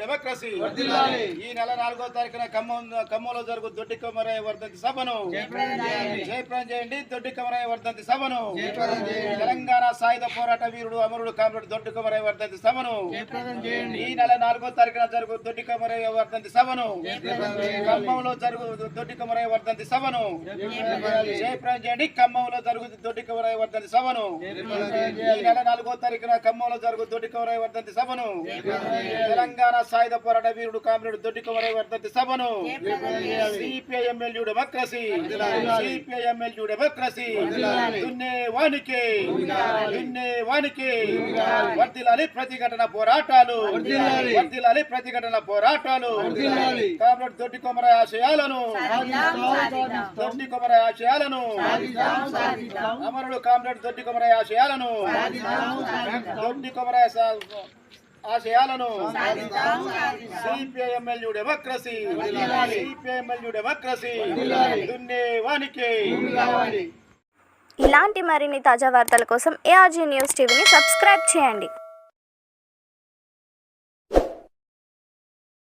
Democracy. ఈ నెల నాలుగో తారీఖున ఖమ్మం ఖమ్మంలో జరుగు దొడ్డి కొమరయ్య వర్ధంతి సభను. జయప్రదం చేయండి. దొడ్డి కొమరయ్య వర్ధంతి సభను. తెలంగాణ సాయుధ పోరాట వీరుడు అమరుడు కామ్రేడ్ దొడ్డి కొమరయ్య వర్ధంతి సభను. ఈ నెల నాలుగో తారీఖున జరుగు దొడ్డి కొమరయ్య వర్ధంతి సభను. ఖమ్మంలో జరుగు దొడ్డి కొమరయ్య వర్ధంతి సభను. జయప్రదం చేయండి. ఖమ్మంలో జరుగు దొడ్డి కొమరయ్య వర్ధంతి సభను. ఈ నెల నాలుగో తారీఖున ఖమ్మంలో జరుగు దొడ్డి కొమరయ్య వర్ధంతి సభను. తెలంగాణ సాయుధ పోరాట వీరుడు కామ్రేడ్ దొడ్డి కొమరయ్య వర్ధంతి సభను. డెమోక్రసీ. సిపిఐఎంఎల్యూ డెమోక్రసీ. దున్నే వానికి. దున్నే వానికి. వర్దిలాలి ప్రతిఘటన పోరాటాలు. వర్దిలాలి ప్రతిఘటన పోరాటాలు. కామ్రేడ్ దొడ్డి కొమరయ్య ఆశయాలను. దొడ్డి కొమరయ్య ఆశయాలను. అమరుడు కామ్రేడ్ దొడ్డి కొమరయ్య ఆశయాలను. దొడ్డి కొమరయ్య సా- ఆశయాలను సిపిఐఎంఎల్యూ డెమోక్రసీ. సిపిఐఎంఎల్యూ డెమోక్రసీ. ఇలాంటి మరిన్ని తాజా వార్తల కోసం ఏఆర్జీ న్యూస్ టీవీని సబ్స్క్రైబ్ చేయండి.